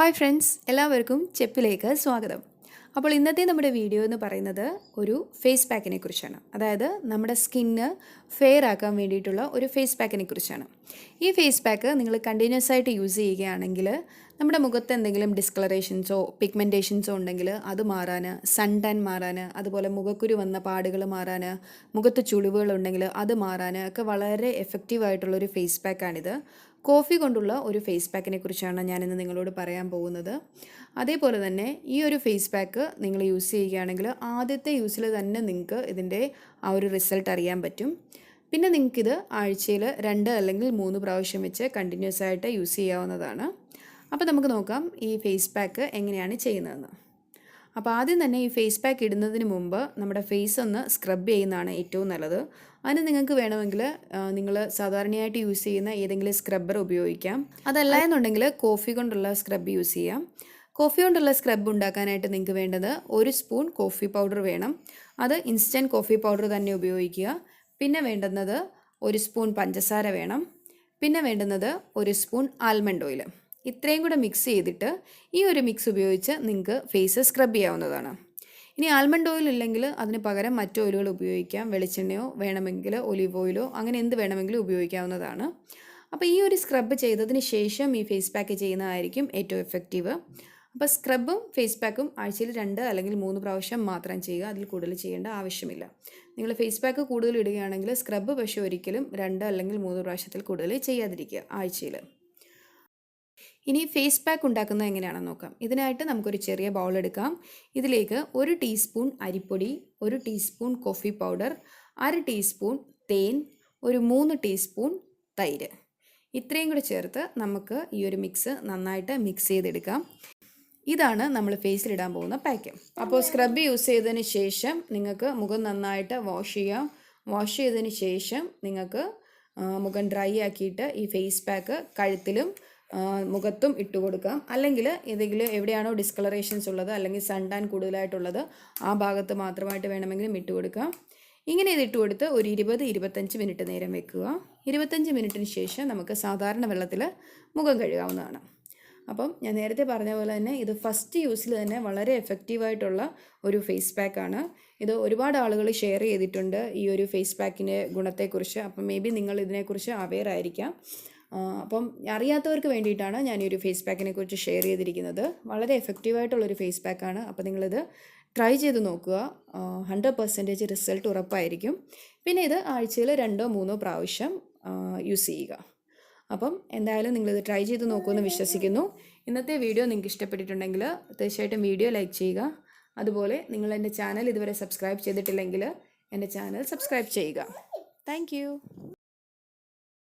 Hi friends എല്ലാവർക്കും ചെപ്പിലേക്ക് സ്വാഗതം. അപ്പോൾ ഇന്നത്തെ നമ്മുടെ വീഡിയോ എന്ന് പറയുന്നത് ഒരു ഫേസ് പാക്കിനെ കുറിച്ചാണ്. അതായത് നമ്മുടെ സ്കിന്ന് ഫെയർ ആക്കാൻ വേണ്ടിയിട്ടുള്ള ഒരു ഫേസ് പാക്കിനെ കുറിച്ചാണ്. ഈ ഫേസ് പാക്ക് നിങ്ങൾ കണ്ടിന്യൂസ് ആയിട്ട് യൂസ് ചെയ്യുകയാണെങ്കിൽ നമ്മുടെ മുഖത്ത് എന്തെങ്കിലും ഡിസ്കളറേഷൻസോ പിഗ്മെന്റേഷൻസോ ഉണ്ടെങ്കിൽ അത് മാറാൻ സൺ ടാൻ മാറാൻ അതുപോലെ മുഖക്കുരു വന്ന പാടുകൾ മാറാൻ മുഖത്ത് ചുളിവുകൾ ഉണ്ടെങ്കിൽ അത് മാറാൻ ഒക്കെ വളരെ എഫക്റ്റീവ് ആയിട്ടുള്ളൊരു ഫേസ് പാക്കാണിത് കോഫി കൊണ്ടുള്ള ഒരു ഫേസ് പാക്കിനെ കുറിച്ചാണ് ഞാനിന്ന് നിങ്ങളോട് പറയാൻ പോകുന്നത്. അതേപോലെ തന്നെ ഈ ഒരു ഫേസ് പാക്ക് നിങ്ങൾ യൂസ് ചെയ്യുകയാണെങ്കിൽ ആദ്യത്തെ യൂസിൽ തന്നെ നിങ്ങൾക്ക് ഇതിന്റെ ആ ഒരു റിസൾട്ട് അറിയാൻ പറ്റും. പിന്നെ നിങ്ങൾക്കിത് ആഴ്ചയിൽ രണ്ട് അല്ലെങ്കിൽ മൂന്ന് പ്രാവശ്യം വെച്ച് കണ്ടിന്യൂസ് ആയിട്ട് യൂസ് ചെയ്യാവുന്നതാണ്. അപ്പോൾ നമുക്ക് നോക്കാം ഈ ഫേസ് പാക്ക് എങ്ങനെയാണ് ചെയ്യുന്നതെന്ന്. അപ്പോൾ ആദ്യം തന്നെ ഈ ഫേസ് പാക്ക് ഇടുന്നതിന് മുമ്പ് നമ്മുടെ ഫേസ് ഒന്ന് സ്ക്രബ് ചെയ്യുന്നതാണ് ഏറ്റവും നല്ലത്. അതിന് നിങ്ങൾക്ക് വേണമെങ്കിൽ നിങ്ങൾ സാധാരണയായിട്ട് യൂസ് ചെയ്യുന്ന ഏതെങ്കിലും സ്ക്രബ്ബർ ഉപയോഗിക്കാം. അതല്ല. എന്നുണ്ടെങ്കിൽ കോഫി കൊണ്ടുള്ള സ്ക്രബ് യൂസ് ചെയ്യാം. കോഫി കൊണ്ടുള്ള സ്ക്രബ് ഉണ്ടാക്കാനായിട്ട് നിങ്ങൾക്ക് വേണ്ടത് ഒരു സ്പൂൺ കോഫി പൗഡർ വേണം. അത് ഇൻസ്റ്റന്റ് കോഫി പൗഡർ തന്നെ ഉപയോഗിക്കുക. പിന്നെ വേണ്ടുന്നത് ഒരു സ്പൂൺ പഞ്ചസാര വേണം. പിന്നെ വേണ്ടുന്നത് ഒരു സ്പൂൺ ആൽമണ്ട് ഓയിൽ ഇത്രയും കൂടെ മിക്സ് ചെയ്തിട്ട് ഈ ഒരു മിക്സ് ഉപയോഗിച്ച് നിങ്ങൾക്ക് ഫേസ് സ്ക്രബ് ചെയ്യാവുന്നതാണ്. ഇനി ആൽമണ്ട് ഓയിൽ ഇല്ലെങ്കിൽ അതിന് പകരം മറ്റു ഓയിലുകൾ ഉപയോഗിക്കാം. വെളിച്ചെണ്ണയോ വേണമെങ്കിൽ ഒലിവ് ഓയിലോ അങ്ങനെ എന്ത് വേണമെങ്കിലും ഉപയോഗിക്കാവുന്നതാണ്. അപ്പോൾ ഈ ഒരു സ്ക്രബ് ചെയ്തതിന് ശേഷം ഈ ഫേസ് പാക്ക് ചെയ്യുന്നതായിരിക്കും ഏറ്റവും എഫക്റ്റീവ് അപ്പോൾ സ്ക്രബും ഫേസ് പാക്കും ആഴ്ചയിൽ രണ്ട് അല്ലെങ്കിൽ മൂന്ന് പ്രാവശ്യം മാത്രം ചെയ്യുക. അതിൽ കൂടുതൽ ചെയ്യേണ്ട ആവശ്യമില്ല. നിങ്ങൾ ഫേസ് പാക്ക് കൂടുതൽ ഇടുകയാണെങ്കിൽ സ്ക്രബ് പക്ഷേ ഒരിക്കലും രണ്ട് അല്ലെങ്കിൽ മൂന്ന് പ്രാവശ്യത്തിൽ കൂടുതൽ ചെയ്യാതിരിക്കുക ആഴ്ചയിൽ. ഇനി ഫേസ് പാക്ക് ഉണ്ടാക്കുന്നത് എങ്ങനെയാണെന്ന് നോക്കാം. ഇതിനായിട്ട് നമുക്കൊരു ചെറിയ ബൗൾ എടുക്കാം. ഇതിലേക്ക് ഒരു ടീസ്പൂൺ അരിപ്പൊടി ഒരു ടീസ്പൂൺ കോഫി പൗഡർ അര ടീസ്പൂൺ തേൻ ഒരു മൂന്ന് ടീസ്പൂൺ തൈര്. ഇത്രയും കൂടി ചേർത്ത് നമുക്ക് ഈ ഒരു മിക്സ് നന്നായിട്ട് മിക്സ് ചെയ്തെടുക്കാം. ഇതാണ് നമ്മൾ ഫേസിൽ ഇടാൻ പോകുന്ന പാക്ക് അപ്പോൾ സ്ക്രബ് യൂസ് ചെയ്തതിന് ശേഷം നിങ്ങൾക്ക് മുഖം നന്നായിട്ട് വാഷ് ചെയ്യാം. വാഷ് ചെയ്തതിന് ശേഷം നിങ്ങൾക്ക് മുഖം ഡ്രൈ ആക്കിയിട്ട് ഈ ഫേസ് പാക്ക് കഴുത്തിലും മുഖത്തും ഇട്ട് കൊടുക്കാം. അല്ലെങ്കിൽ ഏതെങ്കിലും എവിടെയാണോ ഡിസ്കളറേഷൻസ് ഉള്ളത് അല്ലെങ്കിൽ സൺ ടാൻ കൂടുതലായിട്ടുള്ളത് ആ ഭാഗത്ത് മാത്രമായിട്ട് വേണമെങ്കിലും ഇട്ട് കൊടുക്കാം. ഇങ്ങനെ ഇത് ഇട്ട് കൊടുത്ത് ഒരു ഇരുപത് ഇരുപത്തഞ്ച് മിനിറ്റ് നേരം വെക്കുക. ഇരുപത്തഞ്ച് മിനിറ്റിന് ശേഷം നമുക്ക് സാധാരണ വെള്ളത്തിൽ മുഖം കഴുകാവുന്നതാണ്. അപ്പം ഞാൻ നേരത്തെ പറഞ്ഞ പോലെ തന്നെ ഇത് ഫസ്റ്റ് യൂസിൽ തന്നെ വളരെ എഫക്റ്റീവായിട്ടുള്ള ഒരു ഫേസ് പാക്കാണ് ഇത് ഒരുപാട് ആളുകൾ ഷെയർ ചെയ്തിട്ടുണ്ട് ഈ ഒരു ഫേസ് പാക്കിന്റെ ഗുണത്തെക്കുറിച്ച്. അപ്പം മേ ബി നിങ്ങൾ ഇതിനെക്കുറിച്ച് അവെയർ ആയിരിക്കാം. അപ്പം അറിയാത്തവർക്ക് വേണ്ടിയിട്ടാണ് ഞാൻ ഈ ഒരു ഫേസ് പാക്കിനെ കുറിച്ച് ഷെയർ ചെയ്തിരിക്കുന്നത്. വളരെ എഫക്റ്റീവായിട്ടുള്ളൊരു ഫേസ് പാക്കാണ് അപ്പോൾ നിങ്ങളിത് ട്രൈ ചെയ്ത് നോക്കുക. ഹൺഡ്രഡ് പെർസെന്റേജ് റിസൾട്ട് ഉറപ്പായിരിക്കും. പിന്നെ ഇത് ആഴ്ചയിൽ രണ്ടോ മൂന്നോ പ്രാവശ്യം യൂസ് ചെയ്യുക. അപ്പം എന്തായാലും നിങ്ങളിത് ട്രൈ ചെയ്ത് നോക്കുമെന്ന് വിശ്വസിക്കുന്നു. ഇന്നത്തെ വീഡിയോ നിങ്ങൾക്ക് ഇഷ്ടപ്പെട്ടിട്ടുണ്ടെങ്കിൽ തീർച്ചയായിട്ടും വീഡിയോ ലൈക്ക് ചെയ്യുക. അതുപോലെ നിങ്ങൾ എന്റെ ചാനൽ ഇതുവരെ സബ്സ്ക്രൈബ് ചെയ്തിട്ടില്ലെങ്കിൽ എന്റെ ചാനൽ സബ്സ്ക്രൈബ് ചെയ്യുക. താങ്ക്